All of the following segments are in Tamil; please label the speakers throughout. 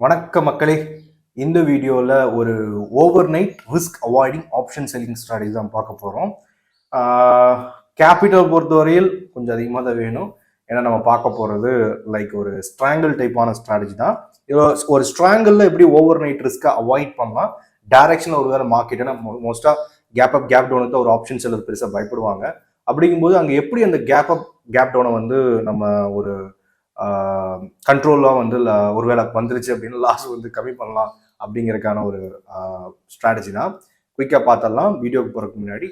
Speaker 1: வணக்க மக்களே. இந்த வீடியோவில் ஒரு overnight risk avoiding option selling strategy தான் பார்க்க போகிறோம் கேபிட்டல் பொறுத்தவரையில் கொஞ்சம் அதிகமாக தான் வேணும். ஏன்னா நம்ம பார்க்க போகிறது லைக் ஒரு ஸ்ட்ராங்கிள் டைப்பான ஸ்ட்ராட்டஜி தான். இதில் ஒரு ஸ்ட்ராங்கிளில் எப்படி ஓவர் நைட் ரிஸ்க்கை அவாய்ட் பண்ணலாம்? டைரக்ஷனில் ஒரு வேறு மார்க்கெட்டுன்னா மோஸ்ட்டாக கேப் அப் கேப் டவுனுக்கு ஒரு ஆப்ஷன் செல்லர் பெருசாக பயப்படுவாங்க. அப்படிங்கும்போது அங்கே எப்படி அந்த கேப் அப் கேப் டவுனை வந்து நம்ம ஒரு கண்ட்ரோல்லாம் வந்து ஒருவேளை வந்துருச்சு அப்படின்னு லாஸ் வந்து கம்மி பண்ணலாம் அப்படிங்கிறதுக்கான ஒரு ஸ்ட்ராட்டஜி தான். குயிக்காக பார்த்தரலாம் வீடியோக்கு போகிறதுக்கு முன்னாடி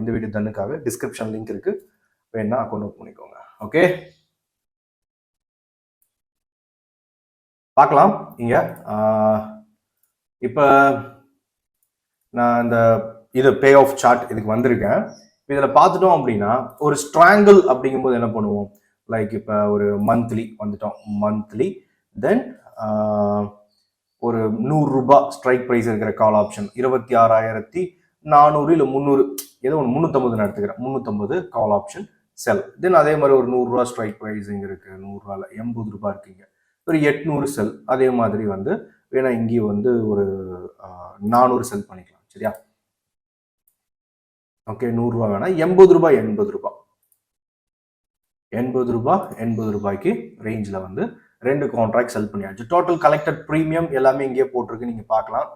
Speaker 1: இந்த வீடியோ தன்னுக்காக டிஸ்கிரிப்ஷன் லிங்க் இருக்குது வேணா அக்கௌண்ட் பண்ணிக்கோங்க. ஓகே பார்க்கலாம் இங்கே இப்போ நான் இந்த இது பே ஆஃப் சார்ட் இதுக்கு வந்திருக்கேன். இதில் பார்த்துட்டோம் அப்படின்னா ஒரு ஸ்ட்ராங்கிள் அப்படிங்கும்போது என்ன பண்ணுவோம்? லைக் இப்போ ஒரு மந்த்லி வந்துட்டோம். மந்த்லி தென் ஒரு நூறுரூபா ஸ்ட்ரைக் ப்ரைஸ் இருக்கிற கால் ஆப்ஷன் இருபத்தி ஆறாயிரத்தி நானூறு இல்லை முந்நூறு ஏதோ ஒன்று முந்நூற்றம்பது நான் எடுத்துக்கிறேன். முந்நூற்றம்பது கால் ஆப்ஷன் செல் தென் அதே மாதிரி ஒரு நூறுரூவா ஸ்ட்ரைக் ப்ரைஸ் இங்கே இருக்குது நூறுரூவாவில் எண்பது ரூபாய் இருக்குங்க. ஒரு எட்நூறு செல் அதே மாதிரி வந்து வேணா இங்கேயும் வந்து ஒரு நானூறு செல் பண்ணிக்கலாம். சரியா? ஓகே நூறுரூவா வேணா எண்பது ரூபாய் எண்பது ரூபாய் எண்பது ரூபாய் எண்பது ரூபாய்க்கு ரேஞ்சில் வந்து ரெண்டு கான்ட்ராக்ட் செல் பண்ணியாச்சு. டோட்டல் கலெக்டட் ப்ரீமியம் எல்லாமே இங்கேயே போட்டிருக்கு. நீங்கள் பார்க்கலாம்.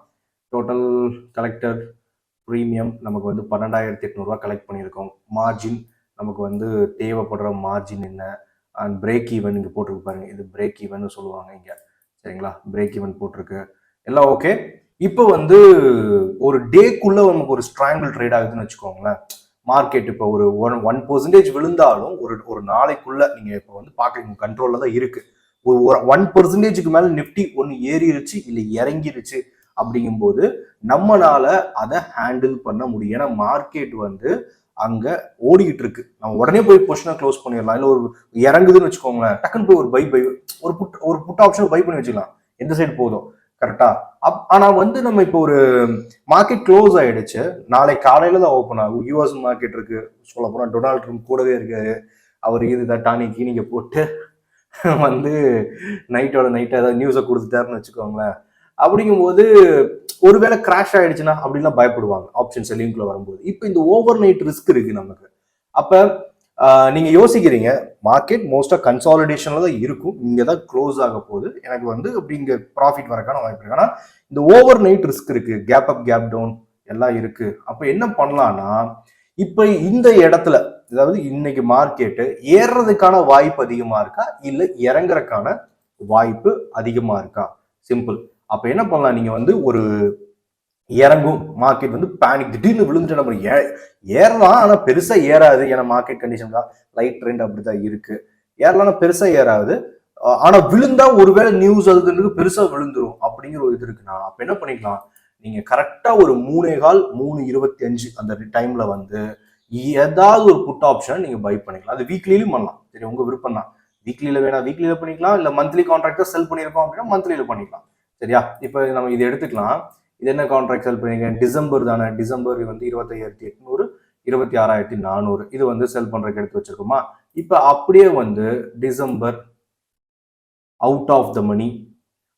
Speaker 1: டோட்டல் கலெக்டட் ப்ரீமியம் நமக்கு வந்து பன்னெண்டாயிரத்தி எட்நூறுரூவா கலெக்ட் பண்ணியிருக்கோம். மார்ஜின் நமக்கு வந்து தேவைப்படுற மார்ஜின் என்ன? அண்ட் பிரேக் ஈவன் இங்கே போட்டிருக்கு பாருங்க. இது பிரேக் ஈவன் சொல்லுவாங்க இங்கே. சரிங்களா? பிரேக் ஈவன் போட்டிருக்கு. எல்லாம் ஓகே இப்போ வந்து ஒரு டேக்குள்ள நமக்கு ஒரு ஸ்ட்ராங்கிள் ட்ரேட் ஆகுதுன்னு வச்சுக்கோங்களேன். மார்க்கெட் இப்போ ஒரு ஒன் ஒன் பர்சன்டேஜ் விழுந்தாலும் ஒரு ஒரு நாளைக்குள்ள நீங்க இப்போ வந்து பார்க்குறீங்க கண்ட்ரோல்ல தான் இருக்கு. ஒரு ஒன் பர்சன்டேஜுக்கு மேல நிஃப்டி ஒன்று ஏறிடுச்சு இல்லை இறங்கிருச்சு அப்படிங்கும்போது நம்மளால அதை ஹேண்டில் பண்ண முடியும். ஏன்னா மார்க்கெட் வந்து அங்க ஓடிக்கிட்டு இருக்கு. நம்ம உடனே போய் பொசிஷனை க்ளோஸ் பண்ணிடலாம். இல்லை ஒரு இறங்குதுன்னு வச்சுக்கோங்களேன் டக்குன்னு போய் ஒரு பை பை ஒரு புட் ஒரு புட் ஆப்ஷன் பை பண்ணி வச்சுக்கலாம். எந்த சைடு போதும்? கரெக்டா? அப் ஆனா வந்து நம்ம இப்போ ஒரு மார்க்கெட் க்ளோஸ் ஆயிடுச்சு. நாளை காலையில தான் ஓப்பன் ஆகும். யூஎஸ் மார்க்கெட் இருக்கு. சொல்ல போனா டொனால்ட் ட்ரம்ப் கூடவே இருக்காரு. அவர் இது டானி கீனிங்க போட்டு வந்து நைட்டோட நைட் ஏதாவது நியூஸை கொடுத்துட்டாருன்னு வச்சுக்கோங்களேன். அப்படிங்கும்போது ஒருவேளை கிராஷ் ஆயிடுச்சுன்னா அப்படிலாம் பயப்படுவாங்க. ஆப்ஷன் செல்லிங்குள்ள வரும்போது. இப்போ இந்த ஓவர் நைட் ரிஸ்க் இருக்கு நமக்கு. அப்போ நீங்க யோசிக்கிறீங்க மார்க்கெட் மோஸ்டா கன்சாலிடேஷன்ல தான் இருக்கும். இங்க தான் க்ளோஸ் ஆக போகுது. எனக்கு வந்து அப்படி இங்க ப்ராஃபிட் வரக்கான வாய்ப்பு இருக்கு. ஆனா இந்த ஓவர் நைட் ரிஸ்க் இருக்கு. கேப் அப் கேப் டவுன் எல்லாம் இருக்கு. அப்ப என்ன பண்ணலாம்னா இப்ப இந்த இடத்துல அதாவது இன்னைக்கு மார்க்கெட்டு ஏறுறதுக்கான வாய்ப்பு அதிகமா இருக்கா? இல்ல இறங்குறதுக்கான வாய்ப்பு அதிகமா இருக்கா? சிம்பிள் அப்ப என்ன பண்ணலாம்? நீங்க வந்து ஒரு இறங்கும் மார்க்கெட் வந்து பேனிக் திடீர்னு விழுந்துட்டு நம்ம ஏ ஏறலாம் ஆனால் பெருசாக ஏறாது. ஏன்னா மார்க்கெட் கண்டிஷன் தான். லைட் ட்ரெண்ட் அப்படிதான் இருக்குது ஏறலாம் ஆனா பெருசாக ஏறாது. ஆனால் விழுந்தால் விழுந்தா ஒருவேளை நியூஸ் அதுக்கு பெருசாக விழுந்துரும் அப்படிங்கிற ஒரு இது இருக்குண்ணா. அப்போ என்ன பண்ணிக்கலாம்? நீங்கள் கரெக்டாக ஒரு மூணே கால் மூணு இருபத்தி அஞ்சு அந்த டைமில் வந்து ஏதாவது ஒரு புட் ஆப்ஷன் நீங்கள் பை பண்ணிக்கலாம். அது வீக்லியிலும் பண்ணலாம். சரி உங்கள் விருப்பம் தான். வீக்லியில் வேணா வீக்லியில் பண்ணிக்கலாம். இல்லை மந்த்லி கான்ட்ராக்டர் செல் பண்ணியிருக்கோம் அப்படின்னா மந்த்லியில் பண்ணிக்கலாம். சரியா? இப்போ நம்ம இதை எடுத்துக்கலாம். இது என்ன கான்ட்ராக்ட் செல் பண்ணிருக்கேன்? டிசம்பர் தானே. டிசம்பர் வந்து இருபத்தையாயிரத்தி எட்நூறு இருபத்தி ஆறாயிரத்தி நானூறு. இது வந்து செல் பண்ணுறதுக்கு எடுத்து வச்சிருக்கோமா? இப்போ அப்படியே வந்து December out of the money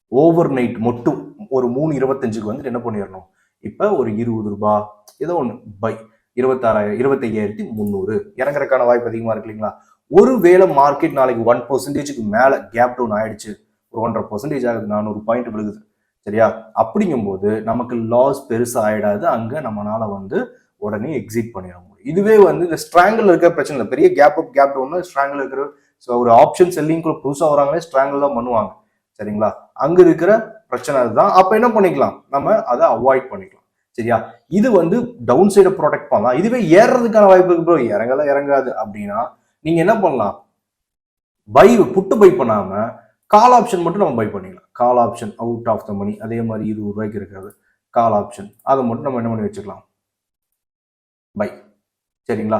Speaker 1: overnight மட்டும் ஒரு மூணு இருபத்தஞ்சுக்கு வந்து என்ன பண்ணிடணும்? இப்போ ஒரு இருபது ரூபா ஏதோ ஒன்று பை இருபத்தாறாயிரம் இருபத்தையாயிரத்தி முந்நூறு. இறங்குறதுக்கான வாய்ப்பு அதிகமாக இருக்கு இல்லைங்களா? ஒருவேளை மார்க்கெட் நாளைக்கு ஒன் பர்சன்டேஜுக்கு மேலே கேப் டவுன் ஆயிடுச்சு. ஒரு ஒன்றரை பர்சன்டேஜ் ஆகுது நானூறு பாயிண்ட் விழுகுது. சரியா? அப்படிங்கும்போது நமக்கு லாஸ் பெருசா ஆயிடாது. அங்க நம்மளால வந்து உடனே எக்ஸிட் பண்ணிட முடியும். இதுவே வந்து இந்த ஸ்ட்ராங்கில் இருக்கிற பிரச்சனை இல்லை. பெரிய கேப் அப் கேப் டவுன் ஸ்ட்ராங்கில் இருக்கிற ஸோ ஒரு ஆப்ஷன் செல்லிங்குள்ள புதுசாக வராங்களே ஸ்ட்ராங்கில் தான் பண்ணுவாங்க. சரிங்களா? அங்கே இருக்கிற பிரச்சனை அதுதான். அப்போ என்ன பண்ணிக்கலாம்? நம்ம அதை அவாய்ட் பண்ணிக்கலாம். சரியா? இது வந்து டவுன் சைடை ப்ரொடெக்ட் பண்ணலாம். இதுவே ஏறுறதுக்கான வாய்ப்பு இருக்கு ப்ரோ இறங்கல இறங்காது. அப்படின்னா நீங்கள் என்ன பண்ணலாம்? பை புட்டு பை பண்ணாமல் கால் ஆப்ஷன் மட்டும் நம்ம பை பண்ணிக்கலாம். Call option out of the money அதே மாதிரி இருபது ரூபாய்க்கு இருக்கிறது கால் ஆப்ஷன் அதை மட்டும் நம்ம என்ன பண்ணி வச்சுக்கலாம்? பை சரிங்களா?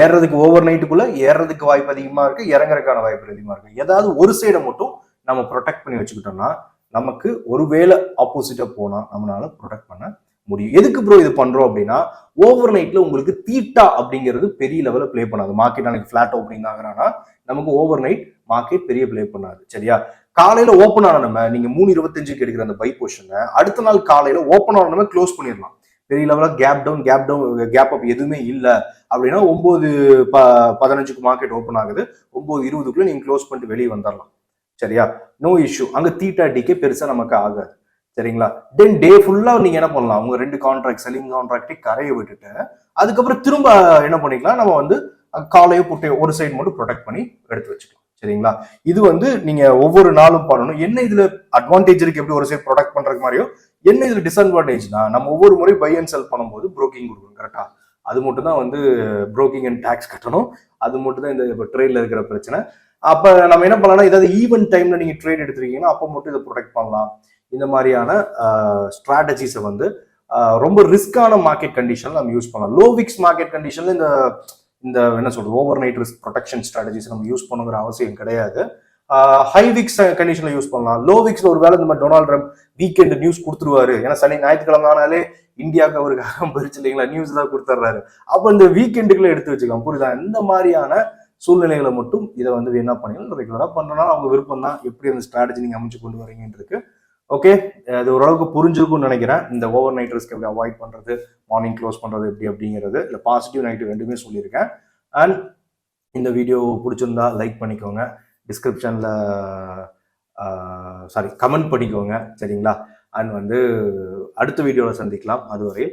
Speaker 1: ஏறுறதுக்கு ஓவர் நைட்டுக்குள்ள ஏறுறதுக்கு வாய்ப்பு அதிகமாக இருக்கு. இறங்குறதுக்கான வாய்ப்பு அதிகமாக இருக்கு. ஏதாவது ஒரு சைடை மட்டும் நம்ம ப்ரொடெக்ட் பண்ணி வச்சுக்கிட்டோம்னா நமக்கு ஒருவேளை ஆப்போசிட்டா போனால் நம்மளால ப்ரொடெக்ட் பண்ண முடியும். எதுக்கு ப்ரோ இது பண்றோம் அப்படின்னா ஓவர் நைட்ல உங்களுக்கு தீட்டா அப்படிங்கிறது பெரிய லெவலில் ப்ளே பண்ணாது. மார்க்கெட் அன்னைக்கு ஃபிளாட் ஓப்பனிங் ஆகுறான்னா நமக்கு ஓவர் நைட் மார்க்கெட் பெரிய ப்ளே பண்ணாது. சரியா? காலையில ஓப்பன் ஆன நம்ம நீங்க மூணு இருபத்தஞ்சுக்கு எடுக்கிற அந்த பை பொசிஷனை அடுத்த நாள் காலையில ஓப்பன் ஆன நம்ம க்ளோஸ் பண்ணிடலாம். பெரிய லெவலாக gap down gap down gap up எதுவுமே இல்லை. அப்படின்னா ஒன்பது ப பதினஞ்சுக்கு மார்க்கெட் ஓப்பன் ஆகுது. ஒன்பது இருபதுக்குள்ள நீங்க க்ளோஸ் பண்ணிட்டு வெளியே வந்துடலாம். சரியா? நோ இஷ்யூ அங்க தீட்டா டிக்கே பெருசா நமக்கு ஆகாது. சரிங்களா? தென் டே ஃபுல்லா நீங்க என்ன பண்ணலாம்? உங்க ரெண்டு கான்ட்ராக்ட் செல்லிங் கான்ட்ராக்டே கரையை விட்டுட்டு அதுக்கப்புறம் திரும்ப என்ன பண்ணிக்கலாம்? நம்ம வந்து காலையோ புட்டையோ ஒரு சைடு மட்டும் ப்ரொடெக்ட் பண்ணி எடுத்து வச்சுக்கலாம். சரிங்களா? இது வந்து நீங்க ஒவ்வொரு நாளும் பண்ணணும். என்ன இதுல அட்வான்டேஜ் இருக்கு? எப்படி ஒரு சைடு ப்ரொடெக்ட் பண்றது மாதிரியோ என்ன இதுல டிஸ்அட்வான்டேஜ்னா நம்ம ஒவ்வொரு முறை பை அண்ட் செல் பண்ணும்போது ப்ரோக்கிங் கொடுக்கணும் கரெக்டா அது மட்டும் தான் வந்து ப்ரோக்கிங் அண்ட் டேக்ஸ் கட்டணும். அது மட்டும் தான் இந்த இப்போ ட்ரேட்ல இருக்கிற பிரச்சனை. அப்ப நம்ம என்ன பண்ணலாம்னா ஏதாவது ஈவென்ட் டைம்ல நீங்க ட்ரேட் எடுத்துருக்கீங்கன்னா அப்போ மட்டும் இதை ப்ரொடெக்ட் பண்ணலாம். இந்த மாதிரியான ஸ்ட்ராட்டஜிஸை வந்து ரொம்ப ரிஸ்கான மார்க்கெட் கண்டிஷன் நம்ம யூஸ் பண்ணலாம். லோ விக்ஸ் மார்க்கெட் கண்டிஷன்ல இந்த இந்த என்ன சொல்றது overnight risk protection strategies நம்ம யூஸ் பண்ணுங்கிற அவசியம் கிடையாது. ஹை விக்ஸ் கண்டிஷன்ல யூஸ் பண்ணலாம். லோ விக்ஸ்ல ஒரு வேலை இந்த மாதிரி டொனால்ட் ட்ரம்ப் வீக்கெண்ட் நியூஸ் கொடுத்துருவாரு. ஏன்னா சனி ஞாயிற்றுக்கிழமை ஆனாலே இந்தியாவுக்கு அவருக்கு போயிருச்சு இல்லைங்களா? நியூஸ் தான் கொடுத்துட்றாரு அப்போ இந்த வீக்கெண்டுக்குள்ள எடுத்து வச்சுக்கலாம். புரியுதா? இந்த மாதிரியான சூழ்நிலைகளை மட்டும் இதை வந்து என்ன பண்ணிக்கலாம் ரெகுலராக பண்ணுறதுனால அவங்க விருப்பம் தான் எப்படி அந்த ஸ்ட்ராட்டஜி நீங்கள் அமைச்சு கொண்டு வரீங்கன்றது ஓகே அது ஓரளவுக்கு புரிஞ்சிருக்கும்னு நினைக்கிறேன். இந்த ஓவர் நைட் ரிஸ்க் எப்படி அவாய்ட் பண்ணுறது மார்னிங் க்ளோஸ் பண்ணுறது எப்படி அப்படிங்கிறது இல்லை பாசிட்டிவ் நெகட்டிவ் ரெண்டுமே சொல்லியிருக்கேன். அண்ட் இந்த வீடியோ பிடிச்சிருந்தா லைக் பண்ணிக்கோங்க. டிஸ்கிரிப்ஷனில் சாரி கமெண்ட் பண்ணிக்கோங்க. சரிங்களா? அண்ட் வந்து அடுத்த வீடியோவில் சந்திக்கலாம். அதுவரை